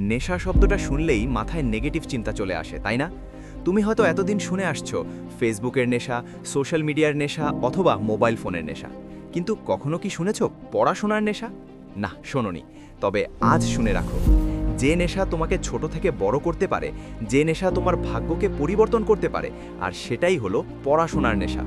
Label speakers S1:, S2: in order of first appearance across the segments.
S1: নেশা শব্দটা শুনলেই মাথায় নেগেটিভ চিন্তা চলে আসে, তাই না? তুমি হয়তো এতদিন শুনে আসছো ফেসবুকের নেশা সোশ্যাল মিডিয়ার নেশা অথবা মোবাইল ফোনের নেশা। কিন্তু কখনো কি শুনেছো, পড়াশোনার নেশা? না, শোনোনি। তবে আজ শুনে রাখো, যে নেশা তোমাকে ছোট থেকে বড় করতে পারে, যে নেশা তোমার ভাগ্যকে পরিবর্তন করতে পারে, আর সেটাই হলো পড়াশোনার নেশা।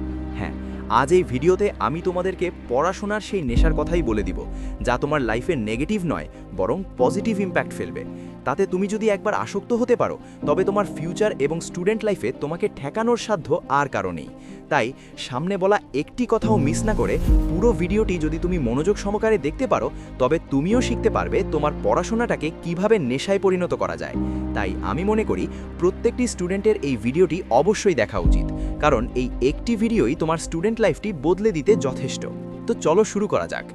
S1: আজ এই ভিডিওতে আমি তোমাদেরকে পড়াশোনার সেই নেশার কথাই বলে দিব, যা তোমার লাইফে নেগেটিভ নয়, বরং পজিটিভ ইম্প্যাক্ট ফেলবে। তাতে তুমি যদি একবার আসক্ত হতে পারো, তবে তোমার ফিউচার এবং স্টুডেন্ট লাইফে তোমাকে ঠেকানোর সাধ্য আর কারণেই তাই, সামনে বলা একটি কথাও মিস না করে পুরো ভিডিওটি যদি তুমি মনোযোগ সহকারে দেখতে পারো, তবে তুমিও শিখতে পারবে তোমার পড়াশোনাটাকে কীভাবে নেশায় পরিণত করা যায়। তাই আমি মনে করি, প্রত্যেকটি স্টুডেন্টের এই ভিডিওটি অবশ্যই দেখা উচিত। কারণ এই একটি ভিডিওই তোমার স্টুডেন্ট লাইফটি বদলে দিতে যথেষ্ট। তো চলো শুরু করা যাক।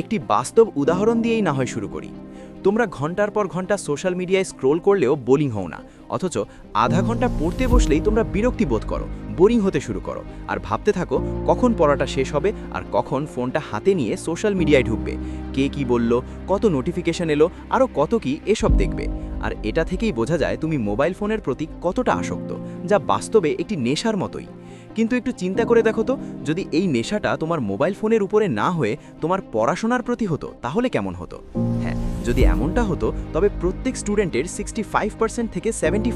S1: একটি বাস্তব উদাহরণ দিয়েই না হয় শুরু করি। তোমরা ঘণ্টার পর ঘণ্টা সোশ্যাল মিডিয়ায় স্ক্রোল করলেও বোলিং হও না। অথচ আধা ঘণ্টা পড়তে বসলেই তোমরা বিরক্তি বোধ করো, বোরিং হতে শুরু করো। আর ভাবতে থাকো, কখন পড়াটা শেষ হবে আর কখন ফোনটা হাতে নিয়ে সোশ্যাল মিডিয়ায় ঢুকবে। কে কি বলল, কত নোটিফিকেশন এলো আরও কত কি, এসব দেখবে। আর এটা থেকেই বোঝা যায় তুমি মোবাইল ফোনের প্রতি কতটা আসক্ত, যা বাস্তবে একটি নেশার মতোই। কিন্তু একটু চিন্তা করে দেখো তো, যদি এই নেশাটা তোমার মোবাইল ফোনের উপরে না হয়ে তোমার পড়াশোনার প্রতি হতো, তাহলে কেমন হতো? হ্যাঁ যদি এমনটা হতো, তবে প্রত্যেক স্টুডেন্টের সিক্সটি থেকে সেভেন্টি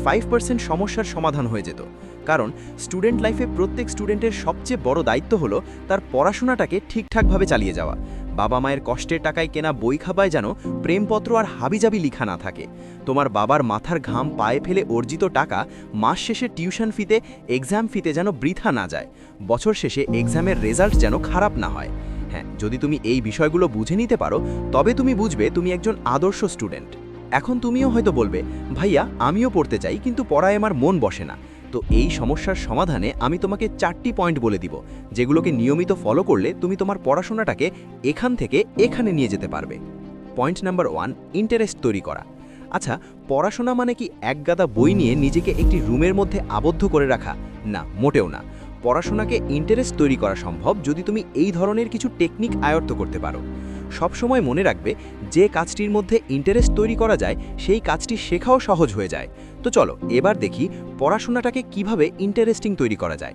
S1: সমস্যার সমাধান হয়ে যেত। কারণ স্টুডেন্ট লাইফে প্রত্যেক স্টুডেন্টের সবচেয়ে বড় দায়িত্ব হলো তার পড়াশোনাটাকে ঠিকঠাকভাবে চালিয়ে যাওয়া। বাবা মায়ের কষ্টের টাকায় কেনা বই খাবায় যেন প্রেমপত্র আর হাবিজাবি লিখা না থাকে। তোমার বাবার মাথার ঘাম পায়ে ফেলে অর্জিত টাকা মাস শেষে টিউশন ফিতে, এক্সাম ফিতে যেন বৃথা না যায়। বছর শেষে এক্সামের রেজাল্ট যেন খারাপ না হয়। হ্যাঁ যদি তুমি এই বিষয়গুলো বুঝে নিতে পারো, তবে তুমি বুঝবে তুমি একজন আদর্শ স্টুডেন্ট। এখন তুমিও হয়তো বলবে, ভাইয়া, আমিও পড়তে চাই, কিন্তু পড়ায় আমার মন বসে না। তো এই সমস্যার সমাধানে আমি তোমাকে চারটি পয়েন্ট বলে দিব, যেগুলোকে নিয়মিত ফলো করলে তুমি তোমার পড়াশোনাটাকে এখান থেকে এখানে নিয়ে যেতে পারবে। পয়েন্ট নাম্বার ওয়ান ইন্টারেস্ট তৈরি করা। আচ্ছা পড়াশোনা মানে কি একগাদা বই নিয়ে নিজেকে একটি রুমের মধ্যে আবদ্ধ করে রাখা? না, মোটেও না। পড়াশোনাকে ইন্টারেস্ট তৈরি করা সম্ভব যদি তুমি এই ধরনের কিছু টেকনিক আয়ত্ত করতে পারো। সবসময় মনে রাখবে যে কাজটির মধ্যে ইন্টারেস্ট তৈরি করা যায়, সেই কাজটি শেখাও সহজ হয়ে যায়। তো চলো, এবার দেখি পড়াশোনাটাকে কীভাবে ইন্টারেস্টিং তৈরি করা যায়।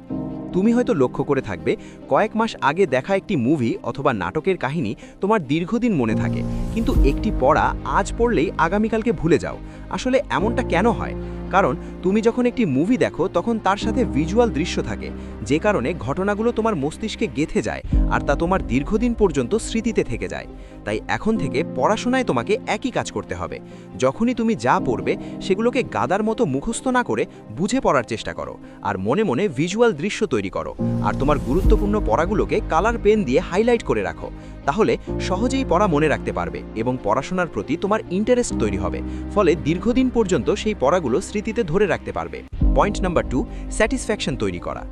S1: তুমি হয়তো লক্ষ্য করে থাকবে, কয়েক মাস আগে দেখা একটি মুভি অথবা নাটকের কাহিনী তোমার দীর্ঘদিন মনে থাকে। কিন্তু একটি পড়া আজ পড়লেই আগামীকালকে ভুলে যাও। আসলে এমনটা কেন হয়? কারণ তুমি যখন একটি মুভি দেখো, তখন তার সাথে ভিজুয়াল দৃশ্য থাকে, যে কারণে ঘটনাগুলো তোমার মস্তিষ্কে গেথে যায় আর তা তোমার দীর্ঘদিন পর্যন্ত স্মৃতিতে থেকে যায়। তাই এখন থেকে পড়াশোনায় তোমাকে একই কাজ করতে হবে। যখনই তুমি যা পড়বে, সেগুলোকে গাদার মতো মুখস্থ না করে বুঝে পড়ার চেষ্টা করো আর মনে মনে ভিজুয়াল দৃশ্য তৈরি করো। আর তোমার গুরুত্বপূর্ণ পড়াগুলোকে কালার পেন দিয়ে হাইলাইট করে রাখো। তাহলে সহজেই পড়া মনে রাখতে পারবে এবং পড়াশোনার প্রতি তোমার ইন্টারেস্ট তৈরি হবে। ফলে দীর্ঘদিন পর্যন্ত সেই পড়াগুলো স্মৃতিতে ধরে রাখতে পারবে। পয়েন্ট নাম্বার টু স্যাটিসফ্যাকশন তৈরি করা।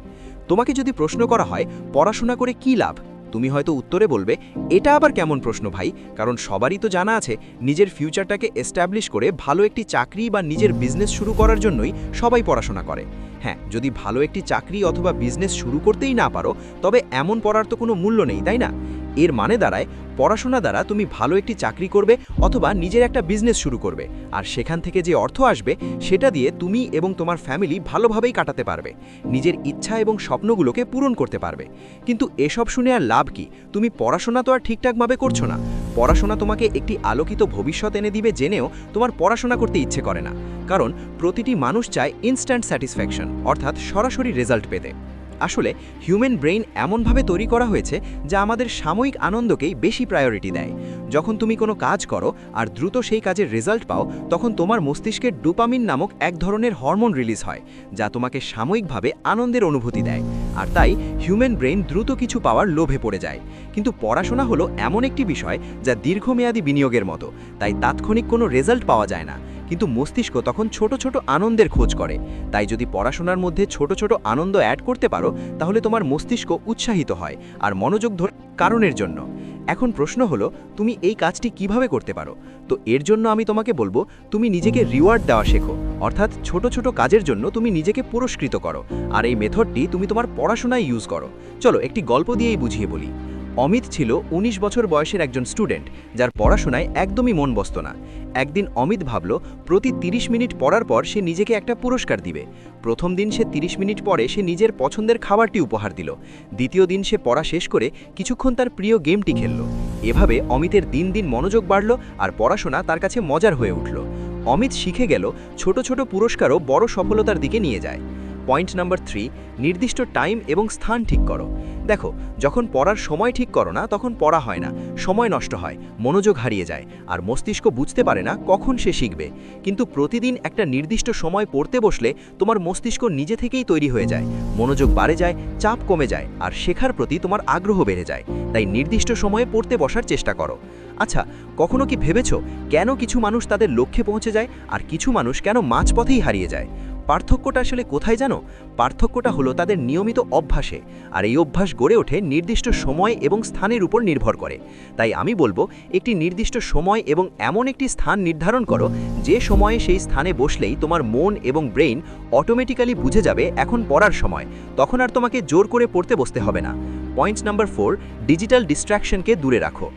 S1: তোমাকে যদি প্রশ্ন করা হয়, পড়াশোনা করে কি লাভ? তুমি হয়তো উত্তরে বলবে, এটা আবার কেমন প্রশ্ন ভাই? কারণ সবারই তো জানা আছে, নিজের ফিউচারটাকে এস্টাবলিশ করে ভালো একটি চাকরি বা নিজের বিজনেস শুরু করার জন্যই সবাই পড়াশোনা করে। হ্যাঁ যদি ভালো একটি চাকরি অথবা বিজনেস শুরু করতেই না পারো, তবে এমন পড়ার তো কোনো মূল্য নেই, তাই না? এর মানে দাঁড়ায় পড়াশোনা দ্বারা তুমি ভালো একটি চাকরি করবে অথবা নিজের একটা বিজনেস শুরু করবে। আর সেখান থেকে যে অর্থ আসবে, সেটা দিয়ে তুমি এবং তোমার ফ্যামিলি ভালোভাবেই কাটাতে পারবে। নিজের ইচ্ছা এবং স্বপ্নগুলোকে পূরণ করতে পারবে। কিন্তু এসব শুনে আর লাভ কি? তুমি পড়াশোনা তো আর ঠিকঠাকভাবে করছ না। পড়াশোনা তোমাকে একটি আলোকিত ভবিষ্যৎ এনে দিবে জেনেও তোমার পড়াশোনা করতে ইচ্ছে করে না। কারণ প্রতিটি মানুষ চায় ইনস্ট্যান্ট স্যাটিসফ্যাকশন অর্থাৎ সরাসরি রেজাল্ট পেতে। আসলে হিউম্যান ব্রেইন এমনভাবে তৈরি করা হয়েছে যা আমাদের সাময়িক আনন্দকেই বেশি প্রায়োরিটি দেয়। যখন তুমি কোনো কাজ করো আর দ্রুত সেই কাজের রেজাল্ট পাও, তখন তোমার মস্তিষ্কের ডুপামিন নামক এক ধরনের হরমোন রিলিজ হয়, যা তোমাকে সাময়িকভাবে আনন্দের অনুভূতি দেয়। আর তাই হিউম্যান ব্রেইন দ্রুত কিছু পাওয়ার লোভে পড়ে যায়। কিন্তু পড়াশোনা হলো এমন একটি বিষয় যা দীর্ঘমেয়াদী বিনিয়োগের মতো, তাই তাৎক্ষণিক কোনো রেজাল্ট পাওয়া যায় না। কিন্তু মস্তিষ্ক তখন ছোট ছোট আনন্দের খোঁজ করে। তাই যদি পড়াশোনার মধ্যে ছোট ছোট আনন্দ অ্যাড করতে পারো, তাহলে তোমার মস্তিষ্ক উৎসাহিত হয় আর মনোযোগ ধরে কারণের জন্য। এখন প্রশ্ন হলো, তুমি এই কাজটি কীভাবে করতে পারো? তো এর জন্য আমি তোমাকে বলব, তুমি নিজেকে রিওয়ার্ড দেওয়া শেখো। অর্থাৎ ছোট ছোট কাজের জন্য তুমি নিজেকে পুরস্কৃত করো। আর এই মেথডটি তুমি তোমার পড়াশোনায় ইউজ করো। চলো, একটি গল্প দিয়েই বুঝিয়ে বলি। অমিত ছিল ১৯ বছর বয়সের একজন স্টুডেন্ট, যার পড়াশোনায় একদমই মন বসত না। একদিন অমিত ভাবল, প্রতি ৩০ মিনিট পড়ার পর সে নিজেকে একটা পুরস্কার দিবে। প্রথম দিন সে ৩০ মিনিট পরে সে নিজের পছন্দের খাবারটি উপহার দিল। দ্বিতীয় দিন সে পড়া শেষ করে কিছুক্ষণ তার প্রিয় গেমটি খেলল। এভাবে অমিতের দিন দিন মনোযোগ বাড়ল আর পড়াশোনা তার কাছে মজার হয়ে উঠল। অমিত শিখে গেল, ছোট ছোট পুরস্কারও বড় সফলতার দিকে নিয়ে যায়। পয়েন্ট নাম্বার থ্রি, নির্দিষ্ট টাইম এবং স্থান ঠিক করো। দেখো, যখন পড়ার সময় ঠিক করো না, তখন পড়া হয় না। সময় নষ্ট হয়, মনোযোগ হারিয়ে যায়। আর মস্তিষ্ক বুঝতে পারে না কখন সে শিখবে। কিন্তু প্রতিদিন একটা নির্দিষ্ট সময় পড়তে বসলে তোমার মস্তিষ্ক নিজে থেকেই তৈরি হয়ে যায়। মনোযোগ বাড়ে যায়, চাপ কমে যায়, আর শেখার প্রতি তোমার আগ্রহ বেড়ে যায়। তাই নির্দিষ্ট সময়ে পড়তে বসার চেষ্টা করো। আচ্ছা কখনো কি ভেবেছো কেন কিছু মানুষ তাদের লক্ষ্যে পৌঁছে যায় আর কিছু মানুষ কেন মাঝপথেই হারিয়ে যায়? পার্থক্যটা আসলে কোথায় জানো? পার্থক্যটা হলো তাদের নিয়মিত অভ্যাসে, আর এই অভ্যাস গড়ে ওঠে নির্দিষ্ট সময় এবং স্থানের উপর নির্ভর করে। তাই আমি বলব, একটি নির্দিষ্ট সময় এবং এমন একটি স্থান নির্ধারণ করো, যে সময়ে সেই স্থানে বসলেই তোমার মন এবং ব্রেইন অটোমেটিক্যালি বুঝে যাবে এখন পড়ার সময়। তখন আর তোমাকে জোর করে পড়তে বসতে হবে না। পয়েন্ট নাম্বার ফোর, ডিজিটাল ডিস্ট্র্যাকশনকে দূরে রাখো।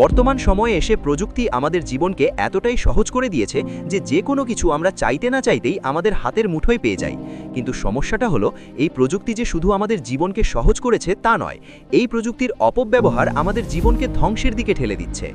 S1: বর্তমান সময়ে এসে প্রযুক্তি আমাদের জীবনকে এতটাই সহজ করে দিয়েছে যে যে কোনো কিছু আমরা চাইতে না চাইতেই আমাদের হাতের মুঠোয় পেয়ে যাই। কিন্তু সমস্যাটা হলো, এই প্রযুক্তি যে শুধু আমাদের জীবনকে সহজ করেছে তা নয়, এই প্রযুক্তির অপব্যবহার আমাদের জীবনকে ধ্বংসের দিকে ঠেলে দিচ্ছে।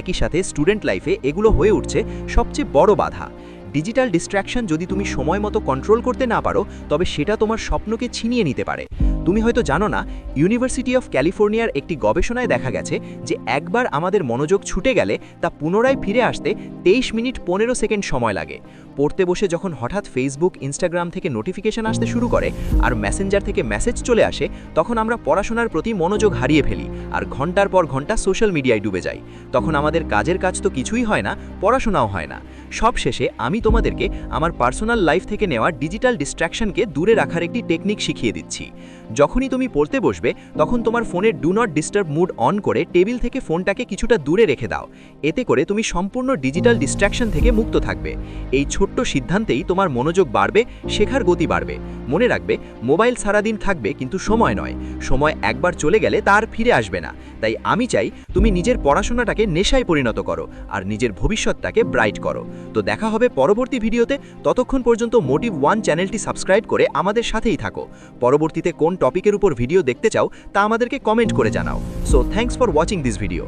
S1: একই সাথে স্টুডেন্ট লাইফে এগুলো হয়ে উঠছে সবচেয়ে বড় বাধা। ডিজিটাল ডিস্ট্র্যাকশন যদি তুমি সময় মতো কন্ট্রোল করতে না পারো, তবে সেটা তোমার স্বপ্নকে ছিনিয়ে নিতে পারে। তুমি হয়তো জানো না ইউনিভার্সিটি অফ ক্যালিফোর্নিয়ার একটি গবেষণায় দেখা গেছে যে একবার আমাদের মনোযোগ ছুটে গেলে তা পুনরায় ফিরে আসতে তেইশ মিনিট পনেরো সেকেন্ড সময় লাগে। পড়তে বসে যখন হঠাৎ ফেসবুক ইনস্টাগ্রাম থেকে নোটিফিকেশন আসতে শুরু করে আর মেসেঞ্জার থেকে মেসেজ চলে আসে, তখন আমরা পড়াশোনার প্রতি মনোযোগ হারিয়ে ফেলি আর ঘণ্টার পর ঘণ্টা সোশ্যাল মিডিয়ায় ডুবে যাই। তখন আমাদের কাজের কাজ তো কিছুই হয় না, পড়াশোনাও হয় না। সব শেষে আমি তোমাদেরকে আমার পার্সোনাল লাইফ থেকে নেওয়া ডিজিটাল ডিস্ট্র্যাকশনকে দূরে রাখার একটি টেকনিক শিখিয়ে দিচ্ছি। যখনই তুমি পড়তে বসবে তখন তোমার ফোনের do not disturb mode on করে টেবিল থেকে ফোনটাকে কিছুটা দূরে রেখে দাও। এতে করে তুমি সম্পূর্ণ ডিজিটাল ডিস্ট্র্যাকশন থেকে মুক্ত থাকবে। এই ছোট্ট সিদ্ধান্তেই তোমার মনোযোগ বাড়বে শেখার গতি বাড়বে। মনে রাখবে মোবাইল সারাদিন থাকবে কিন্তু সময় নয়। সময় একবার চলে গেলে তার ফিরে আসবে না। তাই আমি চাই তুমি নিজের পড়াশোনাটাকে নেশায় পরিণত করো আর নিজের ভবিষ্যৎটাকে ব্রাইট করো। তো দেখা হবে পরবর্তী ভিডিওতে। ততক্ষণ পর্যন্ত মোটিভ ওয়ান চ্যানেলটি সাবস্ক্রাইব করে আমাদের সাথেই থাকো। পরবর্তীতে কোন টপিকের উপর ভিডিও দেখতে চাও, তা আমাদেরকে কমেন্ট করে জানাও। So thanks for watching this video